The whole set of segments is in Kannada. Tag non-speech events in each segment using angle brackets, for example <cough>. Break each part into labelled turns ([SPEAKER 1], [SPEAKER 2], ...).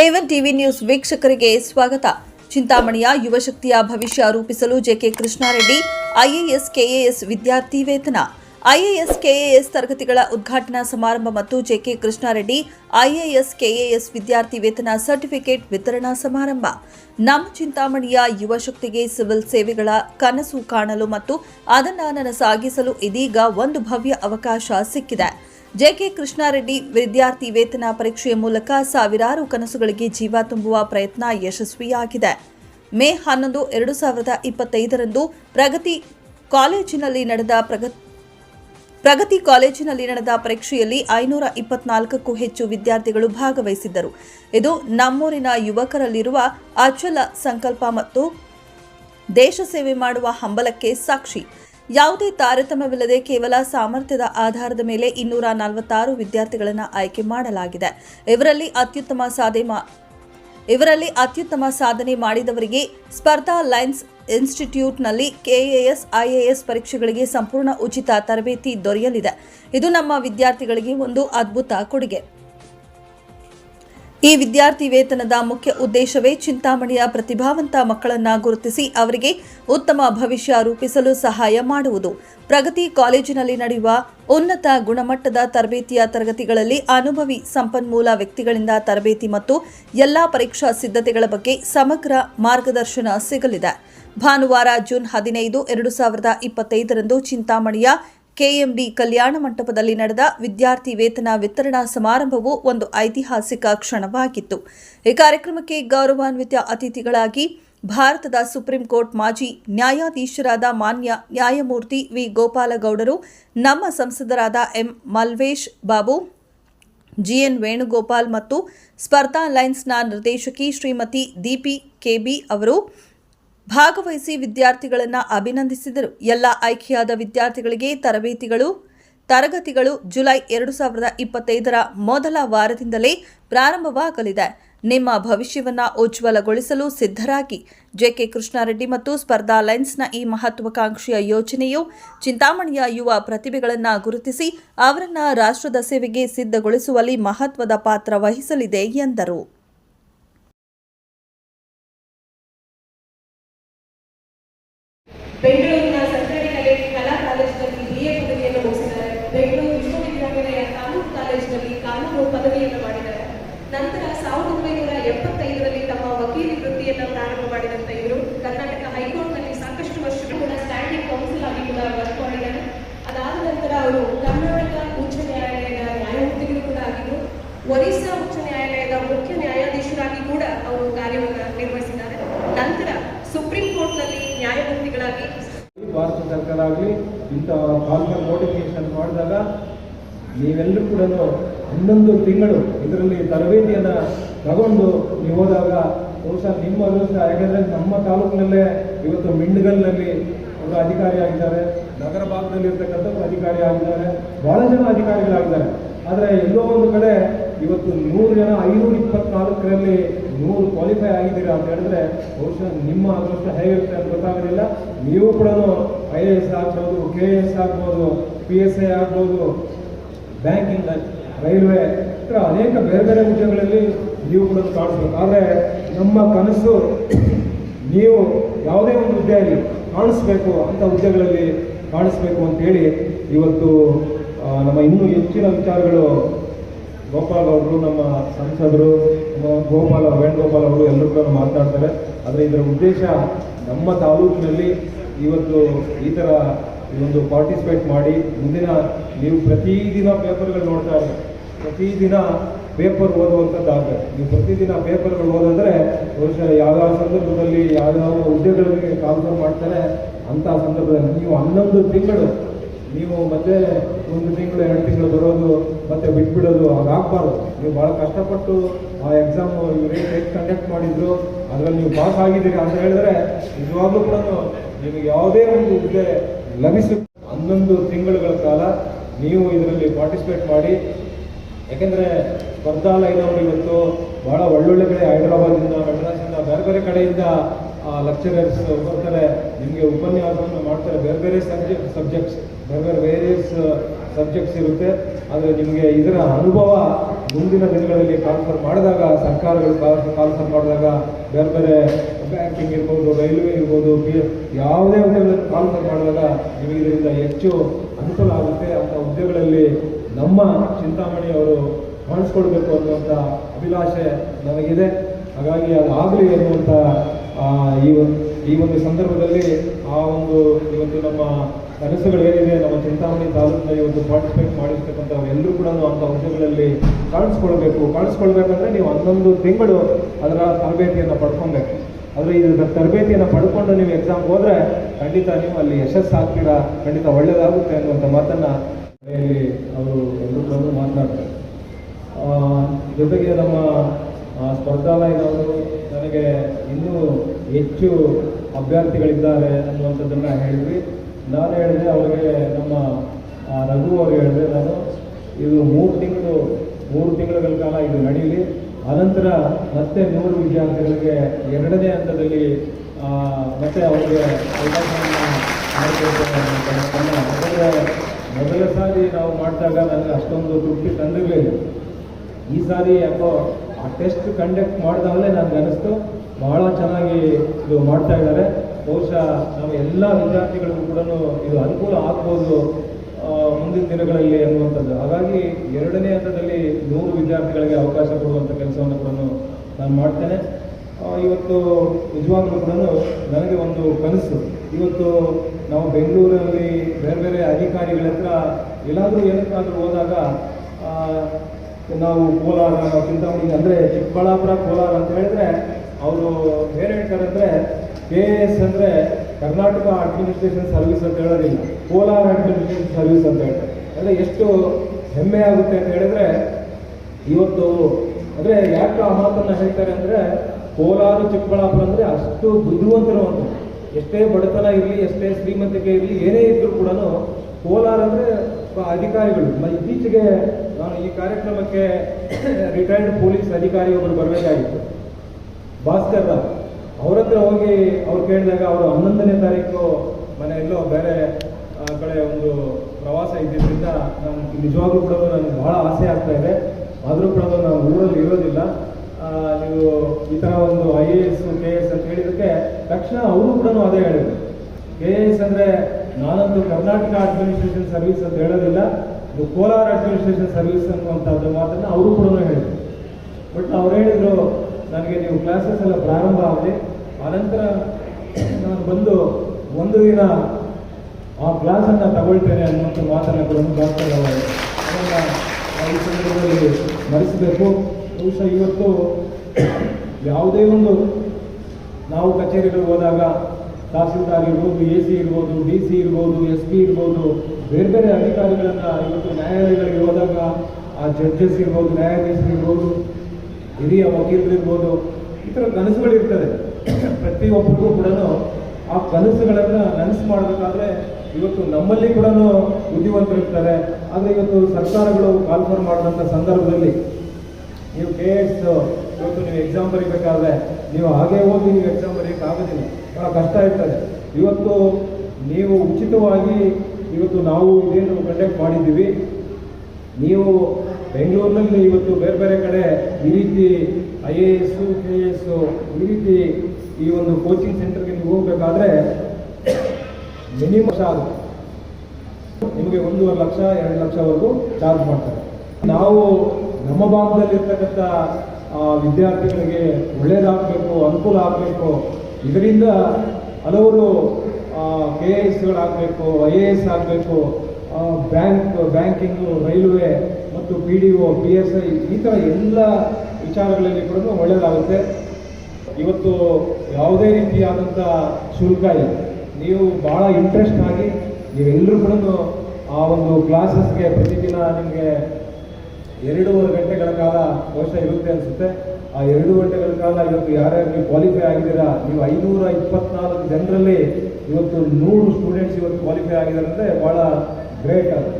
[SPEAKER 1] ಏವನ್ ಟಿವಿ ನ್ಯೂಸ್ ವೀಕ್ಷಕರಿಗೆ ಸ್ವಾಗತ. ಚಿಂತಾಮಣಿಯ ಯುವಶಕ್ತಿಯ ಭವಿಷ್ಯ ರೂಪಿಸಲು ಜೆಕೆ ಕೃಷ್ಣಾರೆಡ್ಡಿ, ಐಎಎಸ್ ಕೆಎಎಸ್ ವಿದ್ಯಾರ್ಥಿ ವೇತನ. ಐಎಎಸ್ ಕೆಎಎಸ್ ತರಗತಿಗಳ ಉದ್ಘಾಟನಾ ಸಮಾರಂಭ ಮತ್ತು ಜೆಕೆ ಕೃಷ್ಣಾರೆಡ್ಡಿ, ಐಎಎಸ್ ಕೆಎಎಸ್ ವಿದ್ಯಾರ್ಥಿ ವೇತನ ಸರ್ಟಿಫಿಕೇಟ್ ವಿತರಣಾ ಸಮಾರಂಭ. ನಮ್ಮ ಚಿಂತಾಮಣಿಯ ಯುವಶಕ್ತಿಗೆ ಸಿವಿಲ್ ಸೇವೆಗಳ ಕನಸು ಕಾಣಲು ಮತ್ತು ಅದನ್ನು ನನಸಾಗಿಸಲು ಇದೀಗ ಒಂದು ಭವ್ಯ ಅವಕಾಶ ಸಿಕ್ಕಿದೆ. ಜೆಕೆ ಕೃಷ್ಣಾರೆಡ್ಡಿ ವಿದ್ಯಾರ್ಥಿ ವೇತನ ಪರೀಕ್ಷೆಯ ಮೂಲಕ ಸಾವಿರಾರು ಕನಸುಗಳಿಗೆ ಜೀವ ತುಂಬುವ ಪ್ರಯತ್ನ ಯಶಸ್ವಿಯಾಗಿದೆ. ಮೇ ಹನ್ನೊಂದು, ಎರಡು ಸಾವಿರದ ಇಪ್ಪತ್ತೈದರಂದು ಪ್ರಗತಿ ಕಾಲೇಜಿನಲ್ಲಿ ನಡೆದ ಪ್ರಗತಿ ಕಾಲೇಜಿನಲ್ಲಿ ನಡೆದ ಪರೀಕ್ಷೆಯಲ್ಲಿ ಐನೂರ ಇಪ್ಪತ್ನಾಲ್ಕಕ್ಕೂ ಹೆಚ್ಚು ವಿದ್ಯಾರ್ಥಿಗಳು ಭಾಗವಹಿಸಿದ್ದರು. ಇದು ನಮ್ಮೂರಿನ ಯುವಕರಲ್ಲಿರುವ ಅಚಲ ಸಂಕಲ್ಪ ಮತ್ತು ದೇಶ ಸೇವೆ ಮಾಡುವ ಹಂಬಲಕ್ಕೆ ಸಾಕ್ಷಿ. ಯಾವುದೇ ತಾರತಮ್ಯವಿಲ್ಲದೆ ಕೇವಲ ಸಾಮರ್ಥ್ಯದ ಆಧಾರದ ಮೇಲೆ ಇನ್ನೂರ ನಲವತ್ತಾರು ವಿದ್ಯಾರ್ಥಿಗಳನ್ನು ಆಯ್ಕೆ ಮಾಡಲಾಗಿದೆ. ಇವರಲ್ಲಿ ಅತ್ಯುತ್ತಮ ಸಾಧನೆ ಇವರಲ್ಲಿ ಅತ್ಯುತ್ತಮ ಸಾಧನೆ ಮಾಡಿದವರಿಗೆ ಸ್ಪರ್ಧಾ ಲೈನ್ಸ್ ಇನ್ಸ್ಟಿಟ್ಯೂಟ್ನಲ್ಲಿ ಕೆಎಎಸ್, ಐಎಎಸ್ ಪರೀಕ್ಷೆಗಳಿಗೆ ಸಂಪೂರ್ಣ ಉಚಿತ ತರಬೇತಿ ದೊರೆಯಲಿದೆ. ಇದು ನಮ್ಮ ವಿದ್ಯಾರ್ಥಿಗಳಿಗೆ ಒಂದು ಅದ್ಭುತ ಕೊಡುಗೆ. ಈ ವಿದ್ಯಾರ್ಥಿ ವೇತನದ ಮುಖ್ಯ ಉದ್ದೇಶವೇ ಚಿಂತಾಮಣಿಯ ಪ್ರತಿಭಾವಂತ ಮಕ್ಕಳನ್ನ ಗುರುತಿಸಿ ಅವರಿಗೆ ಉತ್ತಮ ಭವಿಷ್ಯ ರೂಪಿಸಲು ಸಹಾಯ ಮಾಡುವುದು. ಪ್ರಗತಿ ಕಾಲೇಜಿನಲ್ಲಿ ನಡೆಯುವ ಉನ್ನತ ಗುಣಮಟ್ಟದ ತರಬೇತಿಯ ತರಗತಿಗಳಲ್ಲಿ ಅನುಭವಿ, ಸಂಪನ್ಮೂಲ ವ್ಯಕ್ತಿಗಳಿಂದ ತರಬೇತಿ ಮತ್ತು ಎಲ್ಲಾ ಪರೀಕ್ಷಾ ಸಿದ್ಧತೆಗಳ ಬಗ್ಗೆ ಸಮಗ್ರ ಮಾರ್ಗದರ್ಶನ ಸಿಗಲಿದೆ. ಭಾನುವಾರ ಜೂನ್ ಹದಿನೈದು, ಎರಡು ಸಾವಿರದ ಇಪ್ಪತ್ತೈದರಂದು ಚಿಂತಾಮಣಿಯ ಕೆಎಂಡಿ ಕಲ್ಯಾಣ ಮಂಟಪದಲ್ಲಿ ನಡೆದ ವಿದ್ಯಾರ್ಥಿ ವೇತನ ವಿತರಣಾ ಸಮಾರಂಭವು ಒಂದು ಐತಿಹಾಸಿಕ ಕ್ಷಣವಾಗಿತ್ತು. ಈ ಕಾರ್ಯಕ್ರಮಕ್ಕೆ ಗೌರವಾನ್ವಿತ ಅತಿಥಿಗಳಾಗಿ ಭಾರತದ ಸುಪ್ರೀಂ ಕೋರ್ಟ್ ಮಾಜಿ ನ್ಯಾಯಾಧೀಶರಾದ ಮಾನ್ಯ ನ್ಯಾಯಮೂರ್ತಿ ವಿ. ಗೋಪಾಲಗೌಡರು, ನಮ್ಮ ಸಂಸದರಾದ ಎಂ. ಮಲ್ವೇಶ್ ಬಾಬು ಜಿಎನ್ ವೇಣುಗೋಪಾಲ್ ಮತ್ತು ಸ್ಪರ್ಧಾ ಲೈನ್ಸ್ನ ನಿರ್ದೇಶಕಿ ಶ್ರೀಮತಿ ದೀಪಿ ಕೆಬಿ ಅವರು ಭಾಗವಹಿಸಿ ವಿದ್ಯಾರ್ಥಿಗಳನ್ನು ಅಭಿನಂದಿಸಿದರು. ಎಲ್ಲ ಆಯ್ಕೆಯಾದ ವಿದ್ಯಾರ್ಥಿಗಳಿಗೆ ತರಬೇತಿಗಳು, ತರಗತಿಗಳು ಜುಲೈ ಎರಡು ಸಾವಿರದ ಇಪ್ಪತ್ತೈದರ ಮೊದಲ ವಾರದಿಂದಲೇ ಪ್ರಾರಂಭವಾಗಲಿದೆ. ನಿಮ್ಮ ಭವಿಷ್ಯವನ್ನು ಉಜ್ವಲಗೊಳಿಸಲು ಸಿದ್ಧರಾಗಿ ಜೆಕೆ ಕೃಷ್ಣಾರೆಡ್ಡಿ ಮತ್ತು ಸ್ಪರ್ಧಾ ಲೈನ್ಸ್ನ ಈ ಮಹತ್ವಾಕಾಂಕ್ಷೆಯ ಯೋಜನೆಯು ಚಿಂತಾಮಣಿಯ ಯುವ ಪ್ರತಿಭೆಗಳನ್ನು ಗುರುತಿಸಿ ಅವರನ್ನು ರಾಷ್ಟ್ರದ ಸೇವೆಗೆ ಸಿದ್ಧಗೊಳಿಸುವಲ್ಲಿ ಮಹತ್ವದ ಪಾತ್ರ ವಹಿಸಲಿದೆ ಎಂದರು
[SPEAKER 2] ಬೆಂಗಳೂರಿನ ಸರ್ಕಾರಿ ಕಾಲೇಜ್ ಕಲಾ ಕಾಲೇಜಿನಲ್ಲಿ ಬಿ ಎ ಪದವಿಯನ್ನು ಮುಗಿಸಿದ್ದಾರೆ ಬೆಂಗಳೂರು ವಿಶ್ವವಿದ್ಯಾನಿಲಯ ಕಾನೂನು ಕಾಲೇಜಿನಲ್ಲಿ ಕಾನೂನು ಪದವಿಯನ್ನು ಮಾಡಿದ್ದಾರೆ ನಂತರ ಸಾವಿರದ ಒಂಬೈನೂರ ಎಪ್ಪತ್ತೈದರಲ್ಲಿ ತಮ್ಮ ವಕೀಲಿ ವೃತ್ತಿಯನ್ನು ಪ್ರಾರಂಭ ಮಾಡಿದಂತ ಇವರು ಕರ್ನಾಟಕ ಹೈಕೋರ್ಟ್ನಲ್ಲಿ ಸಾಕಷ್ಟು ವರ್ಷಗಳು ಕೂಡ ಸ್ಟ್ಯಾಂಡಿಂಗ್ ಕೌನ್ಸಿಲ್ ಆಗಿ ಕೂಡ ವರ್ಕ್ ಮಾಡಿದ್ದಾರೆ ಅದಾದ ನಂತರ ಅವರು ಕರ್ನಾಟಕ ಉಚ್ಚ ನ್ಯಾಯಾಲಯದ ನ್ಯಾಯಮೂರ್ತಿಗಳು ಕೂಡ ಆಗಿದ್ದು ಒರಿಸ್ಸಾ ಉಚ್ಚ ನ್ಯಾಯಾಲಯದ ಮುಖ್ಯ ನ್ಯಾಯಾಧೀಶರಾಗಿ ಕೂಡ ಅವರು ಕಾರ್ಯವನ್ನು ನಿರ್ವಹಿಸಿದ್ದಾರೆ ನಂತರ ಸುಪ್ರೀಂ ಕೋರ್ಟ್ನಲ್ಲಿ ನ್ಯಾಯಮೂರ್ತಿಗಳಾಗಿ
[SPEAKER 3] ಭಾರತ ಸರ್ಕಾರ ಆಗಲಿ ಇಂಥ ಕಾಲ್ಫರ್ ನೋಟಿಫಿಕೇಶನ್ ಮಾಡಿದಾಗ ನೀವೆಲ್ಲರೂ ಕೂಡ ಹನ್ನೊಂದು ತಿಂಗಳು ಇದರಲ್ಲಿ ತರಬೇತಿಯನ್ನು ತಗೊಂಡು ನೀವು ಹೋದಾಗ ಬಹುಶಃ ನಿಮ್ಮ ಅದೃಷ್ಟ ಯಾಕೆಂದರೆ ನಮ್ಮ ತಾಲೂಕಿನಲ್ಲೇ ಇವತ್ತು ಮಿಂಡ್ಗಲ್ನಲ್ಲಿ ಅವರು ಅಧಿಕಾರಿ ಆಗಿದ್ದಾರೆ, ನಗರ ಭಾಗದಲ್ಲಿ ಇರ್ತಕ್ಕಂಥವ್ರು ಅಧಿಕಾರಿ ಆಗಿದ್ದಾರೆ, ಬಹಳ ಜನ ಅಧಿಕಾರಿಗಳಾಗಿದ್ದಾರೆ. ಆದರೆ ಎಲ್ಲೋ ಒಂದು ಕಡೆ ಇವತ್ತು ನೂರು ಜನ ಐನೂರ ಇಪ್ಪತ್ನಾಲ್ಕರಲ್ಲಿ ನೂರು ಕ್ವಾಲಿಫೈ ಆಗಿದ್ದೀರಾ ಅಂತ ಹೇಳಿದ್ರೆ, ಬಹುಶಃ ನಿಮ್ಮ ಅದೃಷ್ಟ ಹೇಗಿರುತ್ತೆ ಅಂತ ಗೊತ್ತಾಗೋದಿಲ್ಲ. ನೀವು ಕೂಡ ಐ ಎ ಎಸ್ ಆಗ್ಬೋದು ಕೆ ಎ ಎಸ್ ಆಗ್ಬೋದು ಪಿ ಎಸ್ ಐ ಆಗ್ಬೋದು ಬ್ಯಾಂಕಿಂಗ್ ರೈಲ್ವೆ ಅನೇಕ ಬೇರೆ ಬೇರೆ ಹುದ್ದೆಗಳಲ್ಲಿ ನೀವು ಕೂಡ ಕಾಣಿಸ್ಬೇಕು ಆದರೆ ನಮ್ಮ ಕನಸು ನೀವು ಯಾವುದೇ ಒಂದು ಹುದ್ದೆಯಲ್ಲಿ ಕಾಣಿಸ್ಬೇಕು ಅಂತ ಹುದ್ದೆಗಳಲ್ಲಿ ಕಾಣಿಸ್ಬೇಕು ಅಂತೇಳಿ ಇವತ್ತು ನಮ್ಮ ಇನ್ನೂ ಹೆಚ್ಚಿನ ವಿಚಾರಗಳು ಗೋಪಾಲ್ ಅವರು, ನಮ್ಮ ಸಂಸದರು ಗೋಪಾಲ, ವೇಣುಗೋಪಾಲ್ ಅವರು ಎಲ್ಲರೂ ಕೂಡ ಮಾತನಾಡ್ತಾರೆ ಆದರೆ ಇದರ ಉದ್ದೇಶ ನಮ್ಮ ತಾಲೂಕಿನಲ್ಲಿ ಇವತ್ತು ಈ ಥರ ಒಂದು ಪಾರ್ಟಿಸಿಪೇಟ್ ಮಾಡಿ ಮುಂದಿನ ನೀವು ಪ್ರತಿದಿನ ಪೇಪರ್ಗಳು ನೋಡ್ತಾ ಇರ್ಬೇಕು. ಪ್ರತಿದಿನ ಪೇಪರ್ ಓದುವಂಥದ್ದಾಗಬೇಕು ನೀವು ಪ್ರತಿದಿನ ಪೇಪರ್ಗಳು ಓದಿದ್ರೆ ಬಹುಶಃ ಯಾವ್ಯಾವ ಸಂದರ್ಭದಲ್ಲಿ ಯಾವ್ಯಾವ ಹುದ್ದೆಗಳಿಗೆ ಕಾಲ್ಫರ್ ಮಾಡ್ತಾರೆ ಅಂಥ ಸಂದರ್ಭದಲ್ಲಿ ನೀವು ಹನ್ನೊಂದು ತಿಂಗಳು, ನೀವು ಮತ್ತೆ ಒಂದು ತಿಂಗಳು, ಎರಡು ತಿಂಗಳು ಬರೋದು ಮತ್ತೆ ಬಿಟ್ಬಿಡೋದು ಹಾಗಾಗಬಾರ್ದು ನೀವು ಭಾಳ ಕಷ್ಟಪಟ್ಟು ಆ ಎಕ್ಸಾಮ್ ಇವರೇ ಕಂಡಕ್ಟ್ ಮಾಡಿದ್ರು, ಅದರಲ್ಲಿ ನೀವು ಪಾಸ್ ಆಗಿದ್ದೀರಿ ಅಂತ ಹೇಳಿದ್ರೆ ನಿಜವಾಗ್ಲೂ ಕೂಡ ನಿಮಗೆ ಯಾವುದೇ ಒಂದು ಹುದ್ದೆ ಲಭಿಸ ಹನ್ನೊಂದು ತಿಂಗಳುಗಳ ಕಾಲ ನೀವು ಇದರಲ್ಲಿ ಪಾರ್ಟಿಸಿಪೇಟ್ ಮಾಡಿ. ಯಾಕೆಂದರೆ ಸ್ಪರ್ಧಾಲಯದವರು ಇವತ್ತು ಬಹಳ ಒಳ್ಳೊಳ್ಳೆ ಕಡೆ ಹೈದರಾಬಾದಿಂದ ಮೆಡ್ರಾಸಿಂದ ಬೇರೆ ಬೇರೆ ಕಡೆಯಿಂದ ಲೆಕ್ಚರರ್ಸ್ ಬರ್ತಾರೆ. ನಿಮಗೆ ಉಪನ್ಯಾಸವನ್ನು ಮಾಡ್ತಾರೆ. ಬೇರೆ ಬೇರೆ ಸಬ್ಜೆಕ್ಟ್ ಸಬ್ಜೆಕ್ಟ್ಸ್ ಬೇರೆ ಬೇರೆ ವೇರಿಯಸ್ ಸಬ್ಜೆಕ್ಟ್ಸ್ ಇರುತ್ತೆ. ಆದರೆ ನಿಮಗೆ ಇದರ ಅನುಭವ ಮುಂದಿನ ದಿನಗಳಲ್ಲಿ ಕಾಲ್ಫರ್ ಮಾಡಿದಾಗ, ಸರ್ಕಾರಗಳು ಕಾಲ್ಫರ್ ಮಾಡಿದಾಗ ಬೇರೆ ಬೇರೆ ಬ್ಯಾಂಕಿಂಗ್ ಇರ್ಬೋದು ರೈಲ್ವೆ ಇರ್ಬೋದು, ಬಿ ಯಾವುದೇ ಹುದ್ದೆಗಳಲ್ಲಿ ಕಾಲ್ಫರ್ ಮಾಡಿದಾಗ ನಿಮಗೆ ಇದರಿಂದ ಹೆಚ್ಚು ಅನುಕೂಲ ಆಗುತ್ತೆ ಅಂತ ಹುದ್ದೆಗಳಲ್ಲಿ ನಮ್ಮ ಚಿಂತಾಮಣಿ ಅವರು ಕಾಣಿಸ್ಕೊಳ್ಬೇಕು ಅನ್ನುವಂಥ ಅಭಿಲಾಷೆ ನನಗಿದೆ. ಹಾಗಾಗಿ ಆಗಲಿ ಅನ್ನುವಂಥ ಈ ಒಂದು ಈ ಒಂದು ಸಂದರ್ಭದಲ್ಲಿ ಆ ಒಂದು ಇವತ್ತು ನಮ್ಮ ಕನಸುಗಳು ಏನಿದೆ ನಮ್ಮ ಚಿಂತಾಮಣಿ ತಾಲೂಕಿನ ಒಂದು ಪಾರ್ಟಿಸಿಪೇಟ್ ಮಾಡಿರ್ತಕ್ಕಂಥ ಎಲ್ಲರೂ ಕೂಡ ಅಂಥ ಹುದ್ದೆಗಳಲ್ಲಿ ಕಾಣಿಸ್ಕೊಳ್ಬೇಕು. ಕಾಣಿಸ್ಕೊಳ್ಬೇಕಂದ್ರೆ ನೀವು ಹನ್ನೊಂದು ತಿಂಗಳು ಅದರ ತರಬೇತಿಯನ್ನು ಪಡ್ಕೊಬೇಕು. ಆದರೆ ಇದರ ತರಬೇತಿಯನ್ನು ಪಡ್ಕೊಂಡು ನೀವು ಎಕ್ಸಾಮ್ಗೆ ಹೋದರೆ ಖಂಡಿತ ನೀವು ಅಲ್ಲಿ ಯಶಸ್ಸಾಗ್ತೀರಾ? ಖಂಡಿತ ಒಳ್ಳೆಯದಾಗುತ್ತೆ ಅನ್ನುವಂಥ ಮಾತನ್ನು ಮನೆಯಲ್ಲಿ ಅವರು ಎಲ್ಲರೂ ಕೂಡ ಮಾತನಾಡ್ತಾರೆ ಜೊತೆಗೆ ನಮ್ಮ ಸ್ಪರ್ಧಾಲಯದವರು ನನಗೆ ಇನ್ನೂ ಹೆಚ್ಚು ಅಭ್ಯರ್ಥಿಗಳಿದ್ದಾರೆ ಅನ್ನುವಂಥದ್ದನ್ನು ಹೇಳಿದ್ವಿ. ನಾನು ಹೇಳಿದೆ ಅವರಿಗೆ ನಮ್ಮ ರಘು ಅವರು ಹೇಳಿದೆ ನಾನು ಇದು ಮೂರು ತಿಂಗಳು, ಮೂರು ತಿಂಗಳ ಕಾಲ ಇದು ನಡೀಲಿ ಅನಂತರ ಮತ್ತೆ ನೂರು ವಿದ್ಯಾರ್ಥಿಗಳಿಗೆ ಎರಡನೇ ಹಂತದಲ್ಲಿ ಮತ್ತೆ ಅವರಿಗೆ ಮೊದಲ ಸಾರಿ ನಾವು ಮಾಡಿದಾಗ ನನಗೆ ಅಷ್ಟೊಂದು ತೃಪ್ತಿ ತಂದಿರಲಿಲ್ಲ ಈ ಸಾರಿ ಯಾಕೋ ಆ ಟೆಸ್ಟ್ ಕಂಡಕ್ಟ್ ಮಾಡಿದಾಗಲೇ ನನಗೆ ಅನಿಸ್ತು ಬಹಳ ಚೆನ್ನಾಗಿ ಇದು ಮಾಡ್ತಾ ಇದ್ದಾರೆ. ಬಹುಶಃ ನಾವು ಎಲ್ಲ ವಿದ್ಯಾರ್ಥಿಗಳಿಗೂ ಕೂಡ ಇದು ಅನುಕೂಲ ಆಗ್ಬೋದು ಮುಂದಿನ ದಿನಗಳಲ್ಲಿ ಅನ್ನುವಂಥದ್ದು. ಹಾಗಾಗಿ ಎರಡನೇ ಹಂತದಲ್ಲಿ ನೂರು ವಿದ್ಯಾರ್ಥಿಗಳಿಗೆ ಅವಕಾಶ ಕೊಡುವಂಥ ಕೆಲಸವನ್ನು ಕೂಡ ನಾನು ಮಾಡ್ತೇನೆ. ಇವತ್ತು ನಿಜವಾಗ್ಲೂ ಕೂಡ ನನಗೆ ಒಂದು ಕನಸು. ಇವತ್ತು ನಾವು ಬೆಂಗಳೂರಲ್ಲಿ ಬೇರೆ ಬೇರೆ ಅಧಿಕಾರಿಗಳ ಹತ್ರ ಎಲ್ಲಾದರೂ ಏನಕ್ಕಾದರೂ ಹೋದಾಗ ನಾವು ಕೋಲಾರ ಚಿಂತಾಮಣಿ, ಅಂದರೆ ಚಿಕ್ಕಬಳ್ಳಾಪುರ, ಕೋಲಾರ ಅಂತ ಹೇಳಿದ್ರೆ ಅವರು ಏನು ಹೇಳ್ತಾರೆ ಅಂದರೆ ಕೆ ಎ ಎಸ್ ಅಂದರೆ ಕರ್ನಾಟಕ ಅಡ್ಮಿನಿಸ್ಟ್ರೇಷನ್ ಸರ್ವಿಸ್ ಅಂತ ಹೇಳೋದಿಲ್ಲ. ಕೋಲಾರ ಅಡ್ಮಿನಿಸ್ಟ್ರೇಷನ್ ಸರ್ವಿಸ್ ಅಂತ ಹೇಳ್ತಾರೆ. ಅಂದರೆ ಎಷ್ಟು ಹೆಮ್ಮೆ ಆಗುತ್ತೆ ಅಂತ ಹೇಳಿದ್ರೆ, ಇವತ್ತು ಅಂದರೆ ಯಾಕೆ ಆ ಮಾತನ್ನ ಹೇಳ್ತಾರೆ ಅಂದರೆ, ಕೋಲಾರ, ಚಿಕ್ಕಬಳ್ಳಾಪುರ ಅಂದರೆ ಅಷ್ಟು ಬುದ್ಧಿವಂತರು ಅಂತ. ಎಷ್ಟೇ ಬಡತನ ಇರಲಿ, ಎಷ್ಟೇ ಶ್ರೀಮಂತಿಕೆ ಇರಲಿ, ಏನೇ ಇದ್ರೂ ಕೂಡ ಕೋಲಾರ ಅಂದರೆ ಅಧಿಕಾರಿಗಳು. ಇತ್ತೀಚೆಗೆ ನಾನು ಈ ಕಾರ್ಯಕ್ರಮಕ್ಕೆ <coughs> ರಿಟೈರ್ಡ್ ಪೊಲೀಸ್ ಅಧಿಕಾರಿ ಒಬ್ಬರು ಬರಬೇಕಾಗಿತ್ತು. ಭಾಸ್ಕರ್, ಅವ್ರ ಹತ್ರ ಹೋಗಿ ಅವ್ರು ಕೇಳಿದಾಗ ಅವರು ಹನ್ನೊಂದನೇ ತಾರೀಕು ಮನೆ ಎಲ್ಲೋ ಬೇರೆ ಕಡೆ ಒಂದು ಪ್ರವಾಸ ಇದ್ದಿದ್ದರಿಂದ ನಾನು ನಿಜವಾಗ್ಲೂ ಕೂಡ ನನಗೆ ಬಹಳ ಆಸೆ ಆಗ್ತಾ ಇದೆ. ಆದರೂ ಕೂಡ ನಾನು ಊರಲ್ಲಿ ಇರೋದಿಲ್ಲ. ನೀವು ಈ ಥರ ಒಂದು I A S, K A S ಅಂತ ಹೇಳಿದಕ್ಕೆ ತಕ್ಷಣ ಅವರು ಕೂಡ ಅದೇ ಹೇಳಿದ್ರು. ಕೆ ಎ ಎಸ್ ಅಂದರೆ ನಾನಂತೂ ಕರ್ನಾಟಕ ಅಡ್ಮಿನಿಸ್ಟ್ರೇಷನ್ ಸರ್ವಿಸ್ ಅಂತ ಹೇಳೋದಿಲ್ಲ. ಇದು ಕೋಲಾರ ಅಡ್ಮಿನಿಸ್ಟ್ರೇಷನ್ ಸರ್ವಿಸ್ ಅನ್ನುವಂಥದ್ದು ಮಾತನ್ನು ಅವರು ಕೂಡ ಹೇಳಿದರು. ಬಟ್ ಅವ್ರು ಹೇಳಿದ್ರು ನನಗೆ ನೀವು ಕ್ಲಾಸಸ್ ಎಲ್ಲ ಪ್ರಾರಂಭ ಆಗಲಿ ಅನಂತರ ನಾನು ಬಂದು ಒಂದು ದಿನ ಆ ಕ್ಲಾಸನ್ನು ತಗೊಳ್ತೇನೆ ಅನ್ನುವಂಥ ಮಾತನ್ನು ಕೂಡ ಡಾಕ್ಟರ್ ಅವರು ಈ ಸಂದರ್ಭದಲ್ಲಿ ಮರೆಸಬೇಕು ಬಹುಶಃ ಇವತ್ತು ಯಾವುದೇ ಒಂದು ನಾವು ಕಚೇರಿಗಳಿಗೆ ಹೋದಾಗ ತಹಸೀಲ್ದಾರ್ ಇರ್ಬೋದು, ಎ ಸಿ ಇರ್ಬೋದು, ಡಿ ಸಿ ಇರ್ಬೋದು, ಎಸ್ ಪಿ ಇರ್ಬೋದು, ಬೇರೆ ಬೇರೆ ಅಧಿಕಾರಿಗಳನ್ನ ಇವತ್ತು ನ್ಯಾಯಾಲಯಗಳಿಗೆ ಹೋದಾಗ ಆ ಜಡ್ಜಸ್ ಇರ್ಬೋದು, ನ್ಯಾಯಾಧೀಶರು ಇರ್ಬೋದು ಹಿರಿಯ ವಕೀಲರಿರ್ಬೋದು ಈ ಥರ ಕನಸುಗಳಿರ್ತದೆ ಪ್ರತಿಯೊಬ್ಬರಿಗೂ ಕೂಡ ಆ ಕನಸುಗಳನ್ನು ನನಸು ಮಾಡಬೇಕಾದ್ರೆ ಇವತ್ತು ನಮ್ಮಲ್ಲಿ ಕೂಡ ಬುದ್ಧಿವಂತರಿರ್ತಾರೆ ಆದರೆ ಇವತ್ತು ಸರ್ಕಾರಗಳು ಕಾಲ್ಫರ್ ಮಾಡಿದಂಥ ಸಂದರ್ಭದಲ್ಲಿ ನೀವು ಕೆ ಎಸ್ ಇವತ್ತು ನೀವು ಎಕ್ಸಾಮ್ ಬರೀಬೇಕಾದ್ರೆ ನೀವು ಹಾಗೆ ಹೋಗಿ ನೀವು ಎಕ್ಸಾಮ್ ಬರೀಕಾಗೋದಿಲ್ಲ ಭಾಳ ಕಷ್ಟ ಇರ್ತದೆ. ಇವತ್ತು ನೀವು ಉಚಿತವಾಗಿ, ಇವತ್ತು ನಾವು ಇದೇನು ಕಂಡಕ್ಟ್ ಮಾಡಿದ್ದೀವಿ, ನೀವು ಬೆಂಗಳೂರಿನಲ್ಲಿ ಇವತ್ತು ಬೇರೆ ಬೇರೆ ಕಡೆ ಈ ರೀತಿ I A S K S ಈ ರೀತಿ ಈ ಒಂದು ಕೋಚಿಂಗ್ ಸೆಂಟರ್ಗೆ ನೀವು ಹೋಗಬೇಕಾದ್ರೆ ಮಿನಿಮಮ್ ಆಗುತ್ತೆ ನಿಮಗೆ ಒಂದೂವರೆ ಲಕ್ಷ, ಎರಡು ಲಕ್ಷವರೆಗೂ ಚಾರ್ಜ್ ಮಾಡ್ತಾರೆ. ನಾವು ನಮ್ಮ ಭಾಗದಲ್ಲಿರ್ತಕ್ಕಂಥ ವಿದ್ಯಾರ್ಥಿಗಳಿಗೆ ಒಳ್ಳೇದಾಗಬೇಕು, ಅನುಕೂಲ ಆಗಬೇಕು. ಇದರಿಂದ ಹಲವರು ಕೆ ಎ ಎಸ್ಗಳಾಗಬೇಕು ಐ ಎ ಎಸ್ ಆಗಬೇಕು ಬ್ಯಾಂಕ್ ಬ್ಯಾಂಕಿಂಗು ರೈಲ್ವೆ ಮತ್ತು P D O P S I ಈ ಥರ ಎಲ್ಲ ವಿಚಾರಗಳಲ್ಲಿ ಕೂಡ ಒಳ್ಳೆಯದಾಗುತ್ತೆ. ಇವತ್ತು ಯಾವುದೇ ರೀತಿಯಾದಂಥ ಶುಲ್ಕ ಇಲ್ಲ. ನೀವು ಭಾಳ ಇಂಟ್ರೆಸ್ಟ್ ಆಗಿ ನೀವೆಲ್ಲರೂ ಕೂಡ ಆ ಒಂದು ಕ್ಲಾಸಸ್ಗೆ ಪ್ರತಿದಿನ ನಿಮಗೆ ಎರಡೂವರೆ ಗಂಟೆಗಳ ಕಾಲ ಬಹುಶಃ ಇರುತ್ತೆ ಅನಿಸುತ್ತೆ. ಆ ಎರಡು ಗಂಟೆಗಳ ಕಾಲ ಇವತ್ತು ಯಾರ್ಯಾರು ಕ್ವಾಲಿಫೈ ಆಗಿದ್ದೀರಾ, ನೀವು ಐನೂರ ಇಪ್ಪತ್ನಾಲ್ಕು ಜನರಲ್ಲಿ ಇವತ್ತು ನೂರು ಸ್ಟೂಡೆಂಟ್ಸ್ ಇವತ್ತು ಕ್ವಾಲಿಫೈ ಆಗಿದ್ದಾರೆ ಅಂದರೆ ಭಾಳ ಗ್ರೇಟ್ ಅದು.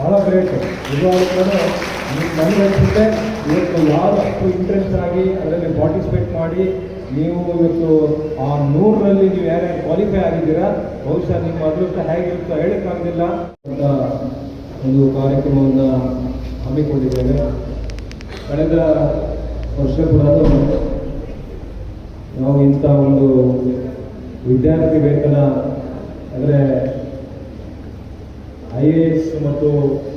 [SPEAKER 3] ಭಾಳ ಗ್ರೇಟ್ ನಿಜವಾಗ್ಲೂ ಕೂಡ ನನಗೆ ಅನಿಸುತ್ತೆ ಇವತ್ತು ಯಾರು ಅಷ್ಟು ಇಂಟ್ರೆಸ್ಟ್ ಆಗಿ ಅದರಲ್ಲಿ ಪಾರ್ಟಿಸಿಪೇಟ್ ಮಾಡಿ ನೀವು ಇವತ್ತು ಆ ನೂರರಲ್ಲಿ ನೀವು ಯಾರ್ಯಾರು ಕ್ವಾಲಿಫೈ ಆಗಿದ್ದೀರಾ, ಬಹುಶಃ ನಿಮ್ಮ ಅದೃಷ್ಟ ಹೇಗಿರುತ್ತೋ ಹೇಳಕ್ಕಾಗಲಿಲ್ಲ ಅಂತ ಒಂದು ಕಾರ್ಯಕ್ರಮವನ್ನು ಹಮ್ಮಿಕೊಂಡಿದ್ದೇವೆ ಕಳೆದ ವರ್ಷ ಕೂಡ ನಾವು ಇಂಥ ಒಂದು ವಿದ್ಯಾರ್ಥಿ ವೇತನ, ಅಂದರೆ ಐ ಎ ಎಸ್ ಮತ್ತು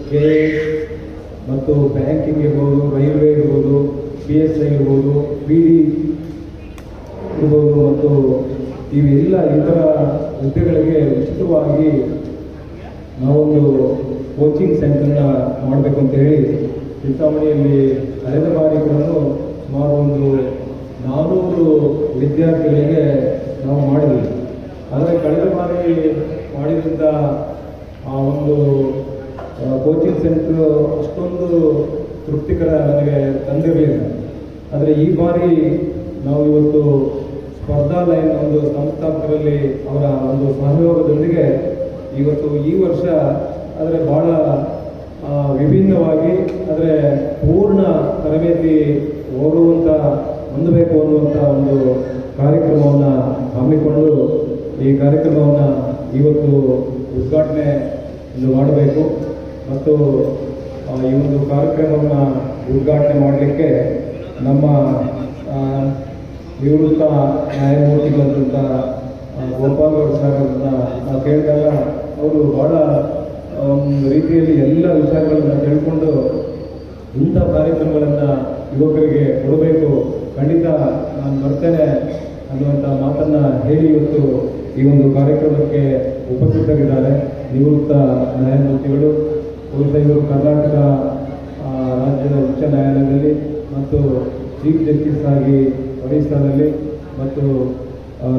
[SPEAKER 3] ಕೆ ಎಸ್ ಮತ್ತು ಬ್ಯಾಂಕಿಂಗ್ ಇರ್ಬೋದು, ರೈಲ್ವೆ ಇರ್ಬೋದು ಪಿ ಎಸ್ ಐ ಇರ್ಬೋದು ಪಿ ಡಿ ಇರ್ಬೋದು ಮತ್ತು ಇವೆಲ್ಲ ಇತರ ಹುದ್ದೆಗಳಿಗೆ ಉಚಿತವಾಗಿ ನಾವೊಂದು ಕೋಚಿಂಗ್ ಸೆಂಟರ್ನ ಮಾಡಬೇಕು ಅಂತ ಹೇಳಿ ಚಿಂತಾಮಣಿಯಲ್ಲಿ ಕಳೆದ ಬಾರಿ ಕೂಡ ಸುಮಾರು ಒಂದು ನಾನೂರು ವಿದ್ಯಾರ್ಥಿಗಳಿಗೆ ನಾವು ಮಾಡಿದ್ವಿ. ಆದರೆ ಕಳೆದ ಬಾರಿ ಮಾಡಿದಂಥ ಆ ಒಂದು ಕೋಚಿಂಗ್ ಸೆಂಟರ್ ಅಷ್ಟೊಂದು ತೃಪ್ತಿಕರ ನನಗೆ ತಂದಿರಲಿಲ್ಲ. ಆದರೆ ಈ ಬಾರಿ ನಾವು ಇವತ್ತು ಸ್ಪರ್ಧಾಲಯ ಒಂದು ಸಂಸ್ಥಾಪಕರಲ್ಲಿ ಅವರ ಒಂದು ಸಹಯೋಗದೊಂದಿಗೆ ಇವತ್ತು ಈ ವರ್ಷ ಆದರೆ ಬಹಳ ವಿಭಿನ್ನವಾಗಿ ಆದರೆ ಪೂರ್ಣ ತರಬೇತಿ ಹೋಗುವಂಥ ಹೊಂದಬೇಕು ಅನ್ನುವಂಥ ಒಂದು ಕಾರ್ಯಕ್ರಮವನ್ನು ಹಮ್ಮಿಕೊಂಡು ಈ ಕಾರ್ಯಕ್ರಮವನ್ನು ಇವತ್ತು ಉದ್ಘಾಟನೆ ಮಾಡಬೇಕು. ಮತ್ತು ಈ ಒಂದು ಕಾರ್ಯಕ್ರಮವನ್ನು ಉದ್ಘಾಟನೆ ಮಾಡಲಿಕ್ಕೆ ನಮ್ಮ ನಿವೃತ್ತ ನ್ಯಾಯಮೂರ್ತಿಗಳಾದಂಥ ಆ, ಗೋಪಾಲ್ ಗೌಡ್ ಸರ್ ನಾವು ಕೇಳಿದಾಗ ಅವರು ಬಹಳ ಒಂದು ರೀತಿಯಲ್ಲಿ ಎಲ್ಲ ವಿಚಾರಗಳನ್ನು ತಿಳ್ಕೊಂಡು ಇಂಥ ಕಾರ್ಯಕ್ರಮಗಳನ್ನು ಯುವಕರಿಗೆ ಕೊಡಬೇಕು. ಖಂಡಿತ ನಾನು ಬರ್ತೇನೆ ಅನ್ನುವಂಥ ಮಾತನ್ನು ಹೇಳಿ ಇವತ್ತು ಈ ಒಂದು ಕಾರ್ಯಕ್ರಮಕ್ಕೆ ಉಪಸ್ಥಿತರಿದ್ದಾರೆ. ನಿವೃತ್ತ ನ್ಯಾಯಮೂರ್ತಿಗಳು ಉಳಿದ ಇವರು ಕರ್ನಾಟಕ ರಾಜ್ಯದ ಉಚ್ಚ ನ್ಯಾಯಾಲಯದಲ್ಲಿ ಮತ್ತು ಚೀಫ್ ಜಸ್ಟಿಸ್ ಆಗಿ ಒಡಿಸ್ಸಾದಲ್ಲಿ ಮತ್ತು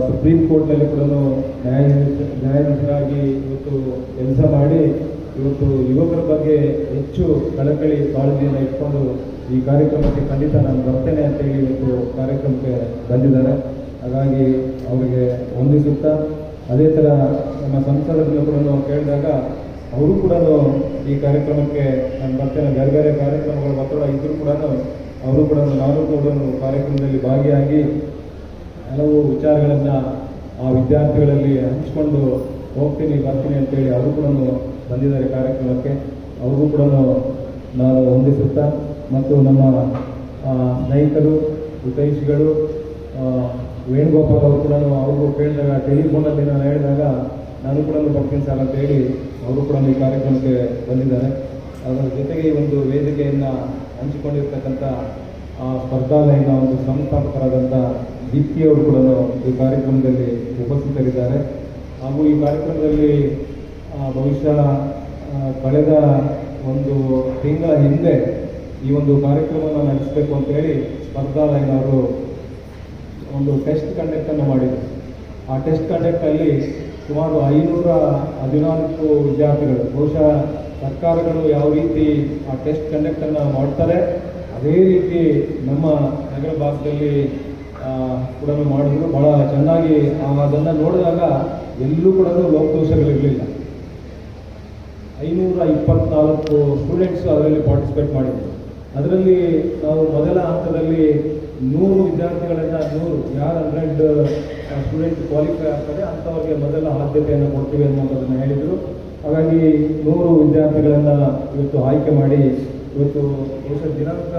[SPEAKER 3] ಸುಪ್ರೀಂ ಕೋರ್ಟ್ನಲ್ಲಿ ಕೂಡ ನ್ಯಾಯ ನ್ಯಾಯಾಧೀಶರಾಗಿ ಇವತ್ತು ಕೆಲಸ ಮಾಡಿ ಇವತ್ತು ಯುವಕರ ಬಗ್ಗೆ ಹೆಚ್ಚು ಕಳಕಳಿ ಕಾಳಜಿಯನ್ನು ಇಟ್ಕೊಂಡು ಈ ಕಾರ್ಯಕ್ರಮಕ್ಕೆ ಖಂಡಿತ ನಾನು ಬರ್ತೇನೆ ಅಂತೇಳಿ ಇವತ್ತು ಕಾರ್ಯಕ್ರಮಕ್ಕೆ ಬಂದಿದ್ದಾರೆ. ಹಾಗಾಗಿ ಅವರಿಗೆ ವಂದಿಸುತ್ತಾ ಅದೇ ಥರ ನಮ್ಮ ಸಂಸದರನ್ನು ಕೂಡ ನಾವು ಕೇಳಿದಾಗ ಅವರು ಕೂಡ ಈ ಕಾರ್ಯಕ್ರಮಕ್ಕೆ ನಾನು ಬರ್ತೇನೆ ಬೇರೆ ಬೇರೆ ಕಾರ್ಯಕ್ರಮಗಳು ಒತ್ತಡ ಇದ್ದರೂ ಕೂಡ ಅವರು ಕೂಡ ನಾನು ಕೂಡ ಕಾರ್ಯಕ್ರಮದಲ್ಲಿ ಭಾಗಿಯಾಗಿ ಹಲವು ವಿಚಾರಗಳನ್ನು ಆ ವಿದ್ಯಾರ್ಥಿಗಳಲ್ಲಿ ಹಂಚಿಕೊಂಡು ಹೋಗ್ತೀನಿ, ಬರ್ತೀನಿ ಅಂತೇಳಿ ಅವರು ಕೂಡ ಬಂದಿದ್ದಾರೆ ಕಾರ್ಯಕ್ರಮಕ್ಕೆ. ಅವ್ರಿಗೂ ಕೂಡ ನಾನು ವಂದಿಸುತ್ತಾ ಮತ್ತು ನಮ್ಮ ಸ್ನೇಹಿತರು, ಹಿತೈಷಿಗಳು ವೇಣುಗೋಪಾಲ್ ಅವರು ಕೂಡ ಅವ್ರಿಗೂ ಕೇಳಿದಾಗ ಟೆಲಿಫೋನಲ್ಲಿ ನಾನು ಹೇಳಿದಾಗ ನಾನು ಕೂಡ ಬರ್ತೀನಿ ಅಂತ ಹೇಳಿ ಅವರು ಕೂಡ ಈ ಕಾರ್ಯಕ್ರಮಕ್ಕೆ ಬಂದಿದ್ದಾರೆ. ಅದರ ಜೊತೆಗೆ ಈ ಒಂದು ವೇದಿಕೆಯನ್ನು ಹಂಚಿಕೊಂಡಿರ್ತಕ್ಕಂಥ, ಆ, ಸ್ಪರ್ಧಾಲಯದ ಒಂದು ಸಂಸ್ಥಾಪಕರಾದಂಥ ದೀಪ್ತಿ ಅವರು ಕೂಡ ಈ ಕಾರ್ಯಕ್ರಮದಲ್ಲಿ ಉಪಸ್ಥಿತರಿದ್ದಾರೆ. ಹಾಗೂ ಈ ಕಾರ್ಯಕ್ರಮದಲ್ಲಿ ಬಹುಶಃ ಕಳೆದ ಒಂದು ತಿಂಗಳ ಹಿಂದೆ ಈ ಒಂದು ಕಾರ್ಯಕ್ರಮವನ್ನು ನಡೆಸಬೇಕು ಅಂತೇಳಿ ಸ್ಪರ್ಧಾಲಯದವರು ಒಂದು ಟೆಸ್ಟ್ ಕಂಡಕ್ಟನ್ನು ಮಾಡಿದರು. ಆ ಟೆಸ್ಟ್ ಕಂಡಕ್ಟಲ್ಲಿ ಸುಮಾರು ಐನೂರ ಹದಿನಾಲ್ಕು ವಿದ್ಯಾರ್ಥಿಗಳು, ಬಹುಶಃ ಸರ್ಕಾರಗಳು ಯಾವ ರೀತಿ ಆ ಟೆಸ್ಟ್ ಕಂಡಕ್ಟನ್ನು ಮಾಡ್ತಾರೆ, ಅದೇ ರೀತಿ ನಮ್ಮ ನಗರ ಭಾಗದಲ್ಲಿ ಕೂಡ ಮಾಡಿದ್ರು. ಬಹಳ ಚೆನ್ನಾಗಿ ಅದನ್ನು ನೋಡಿದಾಗ ಎಲ್ಲೂ ಕೂಡ ಲೋಪದೋಷಗಳಿರಲಿಲ್ಲ. ಐನೂರ ಇಪ್ಪತ್ನಾಲ್ಕು ಸ್ಟೂಡೆಂಟ್ಸ್ ಅದರಲ್ಲಿ ಪಾರ್ಟಿಸಿಪೇಟ್ ಮಾಡಿದ್ರು. ಅದರಲ್ಲಿ ನಾವು ಮೊದಲ ಹಂತದಲ್ಲಿ ನೂರು ವಿದ್ಯಾರ್ಥಿಗಳಿಂದ ನೂರು, ಯಾರು ಹಂಡ್ರೆಡ್ ಸ್ಟೂಡೆಂಟ್ ಕ್ವಾಲಿಫೈ ಆಗ್ತಾರೆ, ಅಂಥವ್ರಿಗೆ ಮೊದಲ ಆದ್ಯತೆಯನ್ನು ಕೊಡ್ತೀವಿ ಅನ್ನೋದನ್ನು ಹೇಳಿದರು. ಹಾಗಾಗಿ ನೂರು ವಿದ್ಯಾರ್ಥಿಗಳನ್ನು ಇವತ್ತು ಆಯ್ಕೆ ಮಾಡಿ ಇವತ್ತು ಬಹುಶಃ ದಿನಾಂಕ,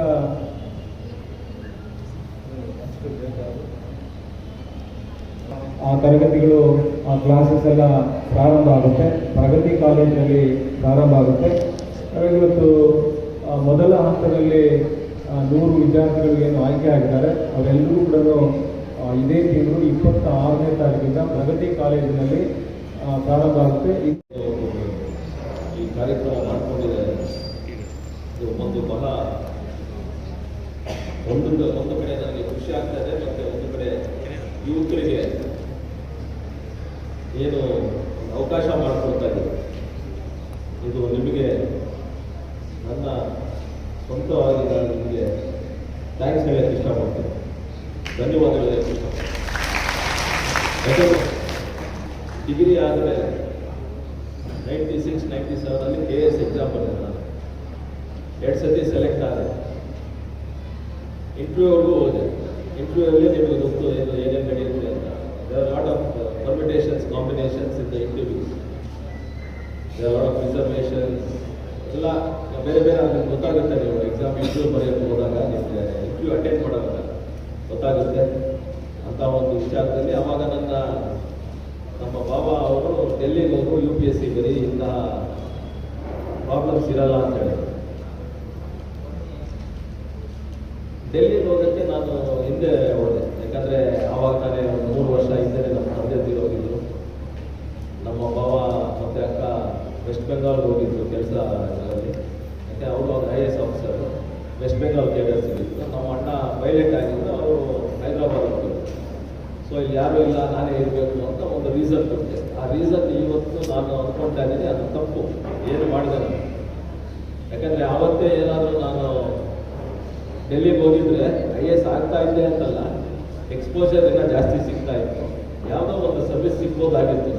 [SPEAKER 3] ಆ ತರಗತಿಗಳು, ಆ ಕ್ಲಾಸಸ್ ಎಲ್ಲ ಪ್ರಾರಂಭ ಆಗುತ್ತೆ. ಪ್ರಗತಿ ಕಾಲೇಜಿನಲ್ಲಿ ಪ್ರಾರಂಭ ಆಗುತ್ತೆ. ಹಾಗಾಗಿ ಇವತ್ತು ಮೊದಲ ಹಂತದಲ್ಲಿ ನೂರು ವಿದ್ಯಾರ್ಥಿಗಳು ಏನು ಆಯ್ಕೆ ಆಗಿದ್ದಾರೆ, ಅವರೆಲ್ಲರೂ ಕೂಡ ಇದೇ ತಿಂಗಳು ಇಪ್ಪತ್ತ ಆರನೇ ತಾರೀಕಿಂದ ಪ್ರಗತಿ ಕಾಲೇಜಿನಲ್ಲಿ ಪ್ರಾರಂಭ ಆಗುತ್ತೆ. ಈ-
[SPEAKER 4] ಕಾರ್ಯಕ್ರಮ ಮಾಡಿಕೊಂಡಿದ್ದಾರೆ ಒಂದು ಬಹಳ ಒಂದು ಒಂದು ಕಡೆ ನನಗೆ ಖುಷಿ ಆಗ್ತಾ ಇದೆ, ಮತ್ತೆ ಒಂದು ಕಡೆ ಯುವಕರಿಗೆ ಏನು ಅವಕಾಶ ಮಾಡಿಕೊಡ್ತಾ ಇದೆ. ಇದು ನಿಮಗೆ ನನ್ನ ಸ್ವಂತವಾಗಿ ನಾನು ನಿಮಗೆ ಥ್ಯಾಂಕ್ಸ್ ಹೇಳಕ್ಕೆ ಇಷ್ಟಪಡ್ತೇನೆ. ಧನ್ಯವಾದಗಳು ಹೇಳಕ್ಕೆ ಇಷ್ಟಪಡ್ತೇನೆ. ಡಿಗ್ರಿ ಆದರೆ ನೈಂಟಿ ಸಿಕ್ಸ್ ನೈಂಟಿ ಸೆವೆನಲ್ಲಿ ಕೆ ಎಸ್ ಎಕ್ಸಾಮ್ ಬಂದೆ ನಾನು ಎರಡು ಸತಿ ಸೆಲೆಕ್ಟ್ ಆದೆ. ಇಂಟರ್ವ್ಯೂವರೆಗೂ ಹೋದೆ. ಇಂಟರ್ವ್ಯೂವಲ್ಲಿ ನಿಮಗೆ ಗೊತ್ತು ಏನು, ಏನೇನು ನಡೆಯುತ್ತೆ ಅಂತ. There lot of permutations combinations in the interviews there lot of reservations ಎಲ್ಲ ಬೇರೆ ಬೇರೆ ಅದಕ್ಕೆ ಗೊತ್ತಾಗುತ್ತೆ ನೀವು ಎಕ್ಸಾಮ್ ಇಂಟರ್ವ್ಯೂ ಬರೆಯೋಕ್ಕೆ ಹೋದಾಗ ನಿಮಗೆ ಇಂಟರ್ವ್ಯೂ ಅಟೆಂಡ್ ಮಾಡೋದಾಗ ಗೊತ್ತಾಗುತ್ತೆ ಅಂತ ಒಂದು ವಿಚಾರದಲ್ಲಿ ಆವಾಗ ನನ್ನ, ನಮ್ಮ ಬಾಬಾ ಅವರು ಡೆಲ್ಲಿಗೆ ಹೋದ್ರು ಯು ಪಿ ಎಸ್ ಸಿ ಬರೀ ಇಂತಹ ಪ್ರಾಬ್ಲಮ್ಸ್ ಇರಲ್ಲ ಅಂತ ಹೇಳಿ ಡೆಲ್ಲಿಗೆ ಹೋಗೋಕ್ಕೆ ನಾನು ಹಿಂದೆ ಹೋದೆ, ಯಾಕಂದರೆ ಆವಾಗ ತಾನೇ ಒಂದು ಮೂರು ವರ್ಷ ಹಿಂದೆ ನಮ್ಮ ತಂದೆ ತೀರೋಗಿದ್ರು ನಮ್ಮ ಬಾಬಾ ಮತ್ತು ಅಕ್ಕ ವೆಸ್ಟ್ ಬೆಂಗಾಲ್ ಹೋಗಿದ್ರು ಕೆಲಸ ಯಾಕೆ ಅವರು ಒಂದು I A S officer West Bengal cadres ಇದ್ರು. ನಮ್ಮ ಅಣ್ಣ ಪೈಲಟ್ ಆಗಿದ್ದು ಅವರು ಹೈದರಾಬಾದ್ ಹೋಗಿದ್ರು ಸೊ ಇಲ್ಲಿ ಯಾರೂ ಇಲ್ಲ, ನಾನೇ ಇರಬೇಕು ಅಂತ ಒಂದು ರೀಸನ್ ಕೊಟ್ಟೆ ಆ ರೀಸನ್ ಇವತ್ತು ನಾನು ಅಂದ್ಕೊಳ್ತಾ ಇದ್ದೀನಿ, ಅದು ತಪ್ಪು. ಏನು ಮಾಡಿದೆ ನಾನು. ಯಾಕಂದರೆ ಆವತ್ತೇ ಏನಾದರೂ ನಾನು ಡೆಲ್ಲಿಗೆ ಹೋಗಿದ್ರೆ ಐ ಎಸ್ ಆಗ್ತಾ ಇದ್ದೆ ಅಂತಲ್ಲ ಎಕ್ಸ್ಪೋಜರ್ ಇನ್ನೂ ಜಾಸ್ತಿ ಸಿಗ್ತಾ ಇತ್ತು. ಯಾವುದೋ ಒಂದು ಸರ್ವಿಸ್ ಸಿಗ್ಬೋದಾಗಿತ್ತು.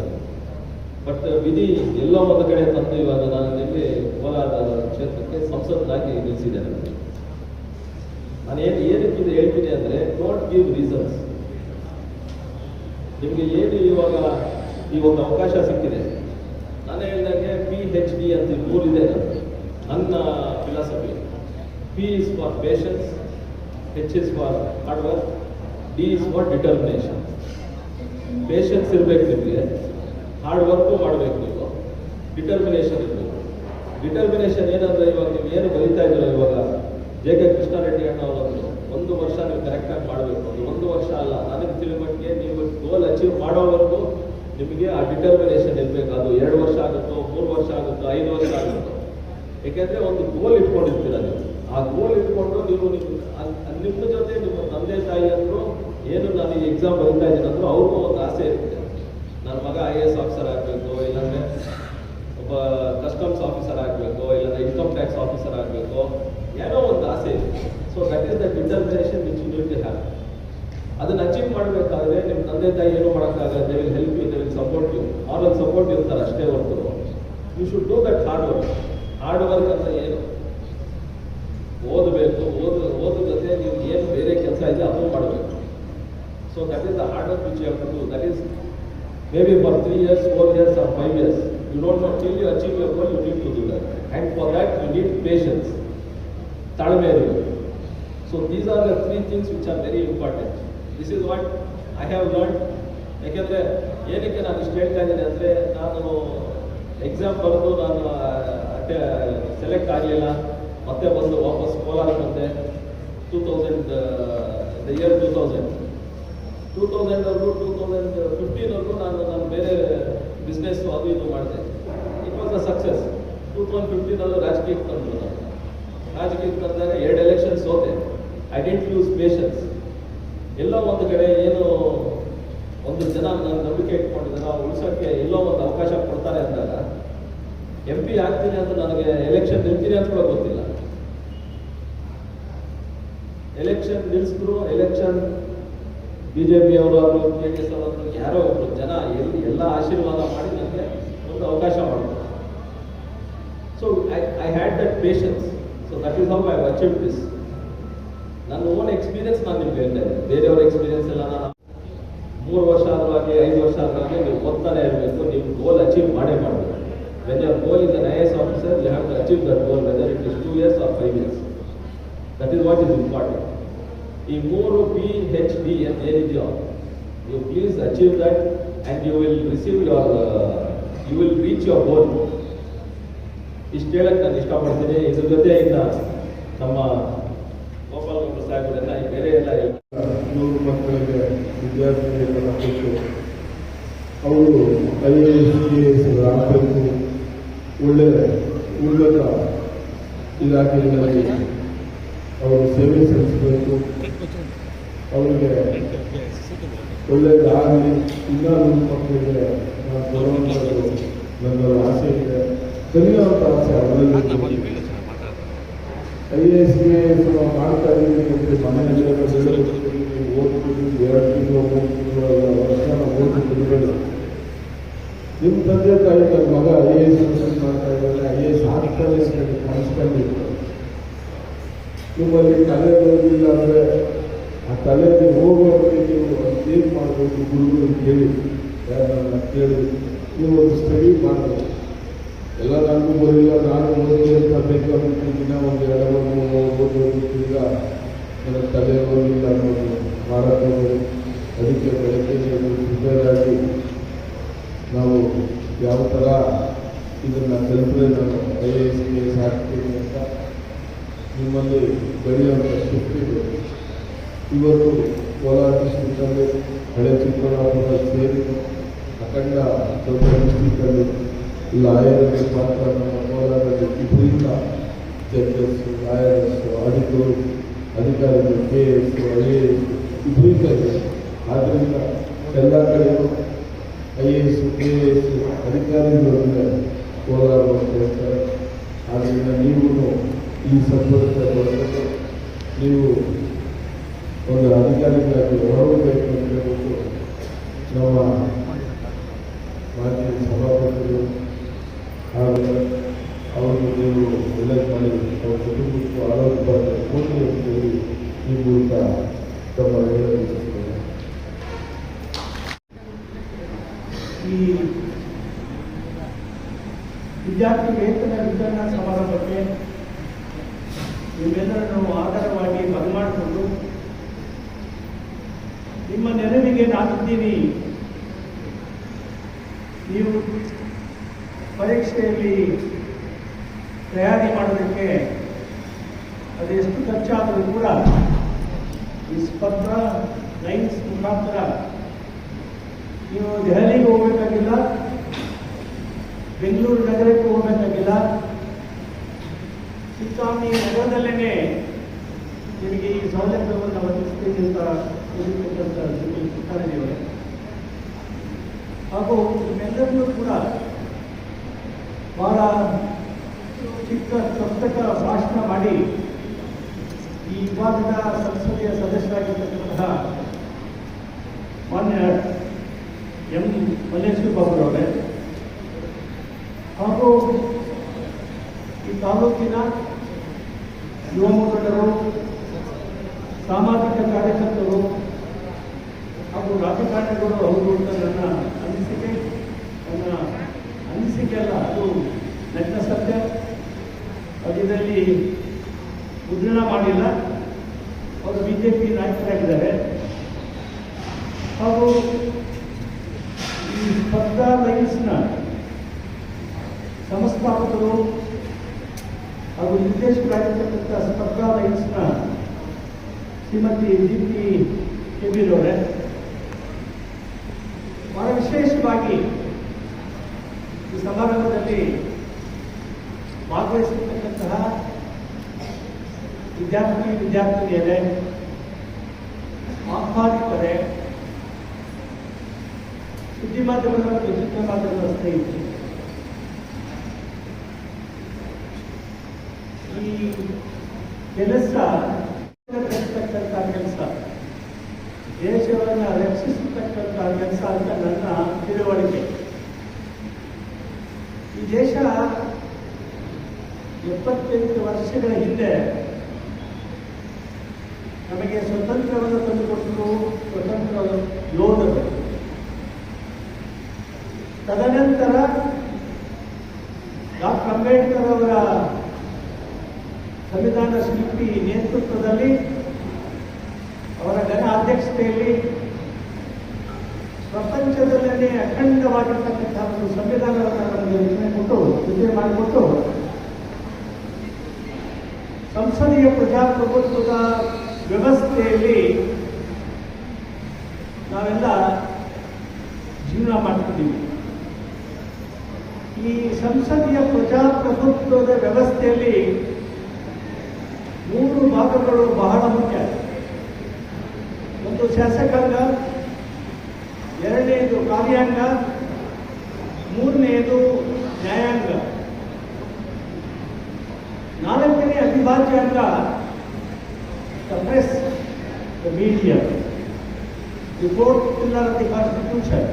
[SPEAKER 4] ಬಟ್ ವಿಧಿ ಎಲ್ಲೋ ಒಂದು ಕಡೆ ತಂದು ಇವಾಗ ನಾನು ನಿಮಗೆ ಕೋಲಾರ ಕ್ಷೇತ್ರಕ್ಕೆ ಸಂಸದನಾಗಿ ನಿಲ್ಲಿಸಿದ್ದೇನೆ. ನಾನು ಏನು ಏನಕ್ಕೆ ಹೇಳ್ತೀನಿ ಅಂದರೆ ಡೋಂಟ್ ಗಿವ್ ರೀಸನ್ಸ್ ನಿಮಗೆ ಏನು ಇವಾಗ ಈ ಒಂದು ಅವಕಾಶ ಸಿಕ್ಕಿದೆ? ನಾನು ಹೇಳಿದಾಗೆ ಪಿ ಹೆಚ್ ಡಿ ಅಂತ ಮೂರಿದೆ ನನ್ನ philosophy P is for patience H is for hard work D is for determination patience ಇರಬೇಕು ನಿಮಗೆ. ಹಾರ್ಡ್ ವರ್ಕು ಮಾಡಬೇಕು ನೀವು. ಡಿಟರ್ಮಿನೇಷನ್ ಇರಬೇಕು. ಡಿಟರ್ಮಿನೇಷನ್ ಏನಂದ್ರೆ ಇವಾಗ ನೀವು ಏನು ಬರೀತಾ ಇದ್ದೀರ ಇವಾಗ? ಜೆ ಕೆ ಅಣ್ಣ ಅವರೊಂದು ಒಂದು ವರ್ಷ ನೀವು ಕರೆಕ್ಟಾಗಿ ಮಾಡಬೇಕು. ಅದು ಒಂದು ವರ್ಷ ಅಲ್ಲ. ನನಗೆ ತಿಳಿಮಟ್ಟಿಗೆ ನೀವು ಗೋಲ್ ಅಚೀವ್ ಮಾಡೋವರೆಗೂ ನಿಮಗೆ ಆ ಡಿಟರ್ಮಿನೇಷನ್ ಇರಬೇಕು. ಅದು ಎರಡು ವರ್ಷ ಆಗುತ್ತೋ, ಮೂರು ವರ್ಷ ಆಗುತ್ತೋ, ಐದು ವರ್ಷ ಆಗುತ್ತೋ. ಯಾಕೆಂದ್ರೆ ಒಂದು ಗೋಲ್ ಇಟ್ಕೊಂಡಿರ್ತೀರ ನೀವು. ಆ ಗೋಲ್ ಇಟ್ಕೊಂಡು ನೀವು ನಿಮ್ಮ ನಿಮ್ಮ ಜೊತೆ ನಿಮ್ಮ ತಂದೆ ತಾಯಿ ಅಂದ್ರು ಏನು ನಾನು ಈ ಎಕ್ಸಾಮ್ ಬರೀತಾ ಇದ್ದೀನಿ ಅಂದ್ರು ಅವ್ರಿಗೂ ಒಂದು ಆಸೆ ಇರುತ್ತೆ. ನನ್ನ ಮಗ ಐ ಎ ಎಸ್ ಆಫೀಸರ್ ಆಗಬೇಕು, ಇಲ್ಲಾಂದ್ರೆ ಒಬ್ಬ ಕಸ್ಟಮ್ಸ್ ಆಫೀಸರ್ ಆಗಬೇಕು, ಇಲ್ಲಾಂದ್ರೆ ಇನ್ಕಮ್ ಟ್ಯಾಕ್ಸ್ ಆಫೀಸರ್ ಆಗಬೇಕು, ಏನೋ ಒಂದು ಆಸೆ ಇದೆ. So that is the determination which you need to have ಅದನ್ನ ಅಚೀವ್ ಮಾಡಬೇಕಾದ್ರೆ ನಿಮ್ಮ ತಂದೆ ತಾಯಿ ಏನು ಮಾಡೋಕ್ಕಾಗಲ್ಲ they will help you they will support you ಅವ್ರಲ್ಲಿ ಸಪೋರ್ಟ್ ಇರ್ತಾರೆ, ಅಷ್ಟೇ ಹೊರತು. You should do that hard work hard work ಅಂತ ಏನು? ಓದಬೇಕು, ಓದ ಓದ ಜೊತೆ ನೀವು ಏನು ಬೇರೆ ಕೆಲಸ ಇದೆ ಅದನ್ನು ಮಾಡಬೇಕು. So that is the hard work which you have to that is maybe for three years four years or five years you don't know till you achieve your goal you need to do that and for that you need patience ತಾಳ್ಮೆ ಇರಬೇಕು so these are the three things which are very important this is what I have learn ಯಾಕೆಂದರೆ ಏನಕ್ಕೆ ನಾನು ಇಷ್ಟು ಹೇಳ್ತಾ ಇದ್ದೀನಿ ಅಂದರೆ ನಾನು ಎಕ್ಸಾಮ್ ಬರೆದು ನಾನು ಅಟೆ ಸೆಲೆಕ್ಟ್ ಆಗಲಿಲ್ಲ. ಮತ್ತೆ ಬಂದು ವಾಪಸ್ ಕೋಲಾರ ಬಂದೆ. Two thousand the year two thousand two ತೌಸಂಡ್ವರೆಗೂ two thousand ಫಿಫ್ಟೀನ್ವರೆಗೂ ನಾನು ನಾನು ಬೇರೆ ಬಿಸ್ನೆಸ್ಸು ಅದು ಇದು ಮಾಡಿದೆ. It was a success two thousand ಫಿಫ್ಟೀನಲ್ಲೂ ರಾಜಕೀಯಕ್ಕೆ ರಾಜಕೀಯ ನಾನು ರಾಜಕೀಯಕ್ಕೆ ತಂದಾಗ ಎರಡು ಎಲೆಕ್ಷನ್ಸ್ ಸೋತೆ ಐ ಡೆಂಟ್ ಯೂಸ್ ಪೇಷನ್ಸ್ ಎಲ್ಲೋ ಒಂದು ಕಡೆ ಏನು ಒಂದು ಜನ ನಾನು ನಂಬಿಕೆ ಇಟ್ಕೊಂಡಿದ್ದಾರೆ ಉಳಿಸೋಕ್ಕೆ ಎಲ್ಲೋ ಒಂದು ಅವಕಾಶ ಕೊಡ್ತಾರೆ ಅಂದಾಗ ಎಂ ಪಿ ಆಗ್ತೀನಿ ಅಂತ ನನಗೆ ಎಲೆಕ್ಷನ್ ನಿಲ್ತೀನಿ ಅಂತ ಕೂಡ ಗೊತ್ತಿಲ್ಲ. ಎಲೆಕ್ಷನ್ ನಿಲ್ಲಿಸಿದ್ರು ಎಲೆಕ್ಷನ್ ಅವರು ಜೆ ಡಿ ಎಸ್ ಅವರು ಯಾರೋ ಒಬ್ರು ಜನ ಎಲ್ಲಿ ಎಲ್ಲ ಆಶೀರ್ವಾದ ಮಾಡಿ ನನಗೆ ಒಂದು ಅವಕಾಶ ಮಾಡ್ತಾರೆ so I I had that patience so that is how I achieve this ನನ್ನ ಓನ್ ಎಕ್ಸ್ಪೀರಿಯನ್ಸ್ ನಾನು ನಿಮ್ಗೆ ಹೇಳ್ತಾ ಬೇರೆಯವ್ರ ಎಕ್ಸ್ಪೀರಿಯನ್ಸ್ ಎಲ್ಲ ನಾನು ಮೂರು ವರ್ಷ ಆದ್ರೂ ಆಗಲಿ ಐದು ವರ್ಷ ಆದ್ರೂ ಆಗಲಿ ನೀವು ಓದ್ತಾನೆ ಇರಬೇಕು ನೀವು ಗೋಲ್ ಅಚೀವ್ ಮಾಡೇ ಮಾಡಬೇಕು when your goal is an I S officer you have to achieve that goal whether it is two years or five years that is what is important ಈ ಮೂರು ಪಿ ಹೆಚ್ ಡಿ ಅಂತ ಏನಿದೆಯೋ you please achieve that and you will receive your you will reach your goal ಇಷ್ಟು ಹೇಳಕ್ಕೆ ನಾನು ಇಷ್ಟಪಡ್ತೀನಿ. ಇದ್ರ ಜೊತೆ ಇನ್ನು ನಮ್ಮ ಗೋಪಾಲ್ ಗೌಡ ಸಾಹೇಬರನ್ನ ಬೇರೆ ಎಲ್ಲ.
[SPEAKER 5] ನೂರು ಮಕ್ಕಳಿಗೆ ವಿದ್ಯಾರ್ಥಿಗಳಿಗೆಲ್ಲ ಕೊಟ್ಟು, ಅವರು I A S K S ಆಗಬೇಕು ಒಳ್ಳೆ ಉನ್ನತ ಇಲಾಖೆಗಳಲ್ಲಿ ಅವರು ಸೇವೆ ಸಲ್ಲಿಸಬೇಕು. ಅವರಿಗೆ ಒಳ್ಳೆಯದಾಗಲಿ. ಇನ್ನೂ ನೂರು ಮಕ್ಕಳಿಗೆ ನಾನು ಕೊಡುವಂಥದ್ದು ನನ್ನ ಆಸೆ ಇದೆ. ಕಲಿಯುವಂಥ ಆಸೆ ಅವರಲ್ಲಿ ಐ ಎ ಎಸ್ ಎಸ್ ಮಾಡ್ತಾ ಇದ್ದೀವಿ ಅಂದರೆ ಮನೆಯಲ್ಲೇ ಓದ್ತೀವಿ ಎರಡು ತಿಂಗಳು ಮೂರು ತಿಂಗಳು ವರ್ಷ ಓದ್ತಿದ್ದೀವಿ ನಿಮ್ಮ ತಂದೆ ತಾಯಿ ನನ್ನ ಮಗ ಐ ಎ ಎಸ್ ಮಾಡ್ತಾ ಇದ್ದಾರೆ. ಐ ಎ ಎಸ್ ಆಗ್ತಾರೆ ಅಂತ ಕನಸ್ಕೊಂಡಿದ್ರು ನಿಮ್ಮಲ್ಲಿ ತಲೆ ಬರೋದಿಲ್ಲ ಅಂದರೆ ಆ ತಲೆಗೆ ಹೋಗೋಕ್ಕೆ ನೀವು ಏನು ಮಾಡಬೇಕು ಗುರುಗಳು ಕೇಳಿ ಯಾರನ್ನ ಕೇಳಿ ನೀವು ಒಂದು ಸ್ಟಡಿ ಮಾಡಬೇಕು ಎಲ್ಲ ನನಗೂ ಬರಲಿಲ್ಲ, ನಾನು ಓದಿ ಅಂತ ಬೇಕಾಗುತ್ತೆ ದಿನ ಒಂದು ಎರಡು ಮೂರು ಓದೋದಕ್ಕಿಂತ ನನಗೆ ತಲೆ ಬರಲಿಲ್ಲ ಅನ್ನೋದು ಮಾರಾಟಗಳು ಅದಕ್ಕೆ ಬೆಳಗ್ಗೆ ಪ್ರಿಪೇರ್ ಆಗಿ ನಾವು ಯಾವ ಥರ ಇದನ್ನು ಕಲಿತರೆ ನಾನು I A S K S ಆಗ್ತೀನಿ ಅಂತ ನಿಮ್ಮಲ್ಲಿ ಬೆಳೆಯುವಂಥ ಶಕ್ತಿ ಬೇಕು ಇವತ್ತು ಕೋಲಾರ ಡಿಸ್ಟಿಕ್ಕಲ್ಲಿ ಹಳೆ ಚಿಕ್ಕಬಳ್ಳಾಪುರ ಸೇರಿ ಅಖಂಡ ದೊಡ್ಡ ಡಿಸ್ಟಿಕ್ಕಲ್ಲಿ ಲಾಯರ್ಗೆ ಮಾತ್ರ ನಮ್ಮ ಕೋಲಾರದಲ್ಲಿ ವಿಪರೀತ ಜಡ್ಜಸ್ ಲಾಯರ್ಸ್, ಆಡಿಟರು, ಅಧಿಕಾರಿಗಳು, K S, I A S ಇದೆ. ಆದ್ದರಿಂದ ಎಲ್ಲ ಕಡೆಯೂ I A S, K A S ಅಧಿಕಾರಿಗಳು ಅಂದರೆ ಕೋಲಾರ ಅಂತ ಹೇಳ್ತಾರೆ ಆದ್ದರಿಂದ ನೀವು ಈ ಸಂದರ್ಭದಲ್ಲಿ ನೀವು ಒಂದು ಅಧಿಕಾರಿಗಳಾಗಿ ಹೊರಬೇಕು ಅಂತ ಹೇಳ್ಬಿಟ್ಟು ನಮ್ಮ ಮಾಜಿ ಸಭಾಪತಿಗಳು ಹಾಗೂ ಅವರು ನೀವು ಒಳ್ಳೇದು ಮಾಡಿ ಅವ್ರ ಕುಟುಂಬಕ್ಕೂ ಆರೋಗ್ಯ ಬರಲಿ ಕೂಡಲಿ ಅಂತೇಳಿ ಈ ಮೂಲಕ ತಮ್ಮ ಹೇಳಲಿಚ್ಛಿಸ್ತೇನೆ
[SPEAKER 6] ಈ ವಿದ್ಯಾರ್ಥಿ ವೇತನ ವಿತರಣಾ ಸಮಾರಂಭಕ್ಕೆ ನಿಮ್ಮೆಲ್ಲರನ್ನು ಆಧಾರವಾಗಿ ಬರಮಾಡಿಕೊಂಡು ನಿಮ್ಮ ನೆರವಿಗೆ ನಾನಿದ್ದೀನಿ. ನೀವು ಪರೀಕ್ಷೆಯಲ್ಲಿ ತಯಾರಿ ಮಾಡೋದಕ್ಕೆ ಅದೆಷ್ಟು ಖರ್ಚಾದರೂ ಕೂಡ ಈ ಸ್ಪರ್ಧ ಲೈನ್ಸ್ ಮುಖಾಂತರ ನೀವು ದೆಹಲಿಗೆ ಹೋಗಬೇಕಾಗಿಲ್ಲ, ಬೆಂಗಳೂರು ನಗರಕ್ಕೆ ಚಿಂತಾಮಣಿ ನಗರದಲ್ಲೇ ನಿಮಗೆ ಈ ಸೌಲಭ್ಯವನ್ನು ಒದಗಿಸ್ತೀನಿ ಅಂತ ಹೇಳಿರ್ತಕ್ಕಂಥ ಹಾಗೂ ನಿಮ್ಮೆಲ್ಲರಿಗೂ ಕೂಡ ಬಹಳ ಚಿಕ್ಕ ಸಪ್ತಕ ಭಾಷಣ ಮಾಡಿ ಈ ವಿಭಾಗದ ಸಂಸದೀಯ ಸದಸ್ಯರಾಗಿರ್ತಕ್ಕಂತಹ ಮಾನ್ಯ ಎಂ ಮಲ್ಲೇಶ್ವರ ಬಾಬುರವರೇ ಹಾಗೂ ಈ ತಾಲೂಕಿನ ಯುವ ಮುಖಂಡರು ಸಾಮಾಜಿಕ ಕಾರ್ಯಕರ್ತರು ಹಾಗೂ ರಾಜಕಾರಣಿಗಳು ಹೌದು ಅಂತ ನನ್ನ ಅನಿಸಿಕೆ ನನ್ನ ಅನಿಸಿಕೆ ಅಲ್ಲ ಅದು ನನ್ನ ಸತ್ಯ ಅದು ಇದರಲ್ಲಿ ಮುದ್ರಣ ಮಾಡಿಲ್ಲ ಅವರು ಬಿ ಜೆ ಪಿ ನಾಯಕರಾಗಿದ್ದಾರೆ ಹಾಗೂ ಈ ಸ್ಪರ್ಧಾ ಲೈನ್ಸ್ನ ಸಂಸ್ಥಾಪಕರು ಹಾಗೂ ನಿರ್ದೇಶಕರಾಗಿರ್ತಕ್ಕಂಥ ಸ್ಪರ್ಧಾ ಲೈನ್ಸ್ನ ಶ್ರೀಮತಿ ದೀಪ್ತಿ ಕೆಬೀರವರೇ ಬಹಳ ವಿಶೇಷವಾಗಿ ಈ ಸಮಾರಂಭದಲ್ಲಿ ಭಾಗವಹಿಸಿರ್ತಕ್ಕಂತಹ ವಿದ್ಯಾರ್ಥಿ, ವಿದ್ಯಾರ್ಥಿನಿಯರೇ ಆಹ್ವಾನಿತರೆ ಸುದ್ದಿ ಮಾಧ್ಯಮದ ಮತ್ತು ಚಿತ್ರ ಮಾಧ್ಯಮದ ಸ್ನೇಹಿತರು ಈ ಕೆಲಸ ಕೆಲಸ, ದೇಶವನ್ನು ರಕ್ಷಿಸತಕ್ಕಂಥ ಕೆಲಸ ಅಂತ ನನ್ನ ತಿಳುವಳಿಕೆ ಈ ದೇಶ ಎಪ್ಪತ್ತೆಂಟು ವರ್ಷಗಳ ಹಿಂದೆ ನಮಗೆ ಸ್ವತಂತ್ರವನ್ನು ತಂದುಕೊಟ್ಟರು ಸ್ವತಂತ್ರ ಯೋಧರು. ತದನಂತರ ಡಾಕ್ಟರ್ ಅಂಬೇಡ್ಕರ್ ಅವರ ಸಂವಿಧಾನ ಶಿಲ್ಪಿ ನೇತೃತ್ವದಲ್ಲಿ ಅವರ ಘನ ಅಧ್ಯಕ್ಷತೆಯಲ್ಲಿ ಪ್ರಪಂಚದಲ್ಲೇ ಅಖಂಡವಾಗಿರ್ತಕ್ಕಂಥ ಒಂದು ಸಂವಿಧಾನವನ್ನು ನಮಗೆ ರಚನೆ ಕೊಟ್ಟು ಸಿದ್ಧ ಮಾಡಿಕೊಟ್ಟು ಸಂಸದೀಯ ಪ್ರಜಾಪ್ರಭುತ್ವದ ವ್ಯವಸ್ಥೆಯಲ್ಲಿ ನಾವೆಲ್ಲ ಜೀವನ ಮಾಡ್ತಿದ್ದೀವಿ. ಈ ಸಂಸದೀಯ ಪ್ರಜಾಪ್ರಭುತ್ವದ ವ್ಯವಸ್ಥೆಯಲ್ಲಿ ಮೂರು ಭಾಗಗಳು ಬಹಳ ಮುಖ್ಯ. ಒಂದು ಶಾಸಕಾಂಗ ಎರಡನೆಯದು ಕಾರ್ಯಾಂಗ ಮೂರನೆಯದು ನ್ಯಾಯಾಂಗ. ನಾಲ್ಕನೇ ಅವಿಭಾಜ್ಯ ಅಂಗ the press the media the fourth pillar of the constitution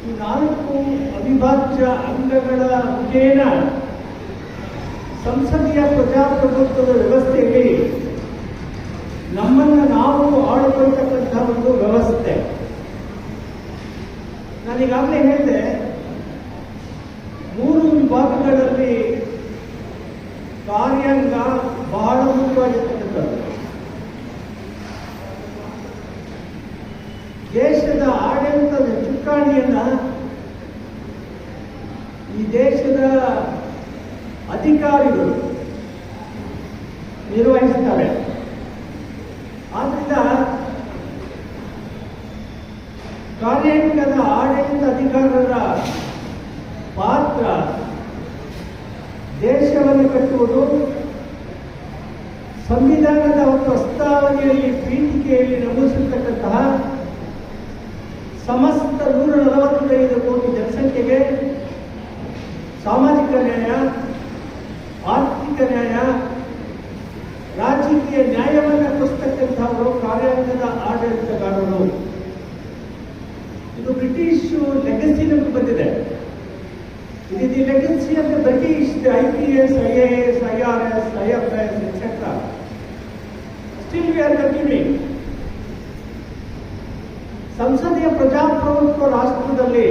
[SPEAKER 6] ಈ ನಾಲ್ಕು ಅವಿಭಾಜ್ಯ ಅಂಗಗಳ ಮುಖೇನ ಸಂಸದೀಯ ಪ್ರಜಾಪ್ರಭುತ್ವದ ವ್ಯವಸ್ಥೆಯಲ್ಲಿ ನಮ್ಮನ್ನು ನಾವು ಆಳಿಕೊಳ್ತಕ್ಕಂಥ ಒಂದು ವ್ಯವಸ್ಥೆ ನಾನೀಗಾಗಲೇ ಹೇಳಿದೆ ಕಾರ್ಯಾಂಗ ಬಹಳ ಮುಖ್ಯವಾಗಿರ್ತಕ್ಕಂಥದ್ದು ದೇಶದ ಆಡಳಿತದ ಚುಕ್ಕಾಣಿಯನ್ನ ಈ ದೇಶದ ಅಧಿಕಾರಿಗಳು ನಿರ್ವಹಿಸ್ತಾರೆ. ಆದ್ರಿಂದ ಕಾರ್ಯಾಂಗದ ಆಡಳಿತ ಅಧಿಕಾರರ ಪಾತ್ರ ದೇಶವನ್ನು ಕಟ್ಟುವುದು ಸಂವಿಧಾನದ ಪ್ರಸ್ತಾವನೆಯಲ್ಲಿ ಪೀಠಿಕೆಯಲ್ಲಿ ನಮೂದಿಸಿರ್ತಕ್ಕಂತಹ ಸಮಸ್ತ ನೂರ ನಲವತ್ತೈದು ಕೋಟಿ ಜನಸಂಖ್ಯೆಗೆ ಸಾಮಾಜಿಕ ನ್ಯಾಯ, ಆರ್ಥಿಕ ನ್ಯಾಯ, ರಾಜಕೀಯ ನ್ಯಾಯವನ್ನು ಕೊಡಿಸ್ತಕ್ಕಂಥವರು ಕಾರ್ಯಾಂಗದ ಆಡಳಿತಗಾರರು. ಇದು ಬ್ರಿಟಿಷ್ ಲೆಗಸಿ ನಮಗೆ ಬಂದಿದೆ. It is the legacy of the British, the IPS, IAS, IRS, IFS, etc. Still we are continuing. ಸಂಸದೀಯ ಪ್ರಜಾಪ್ರಭುತ್ವ ರಾಷ್ಟ್ರದಲ್ಲಿ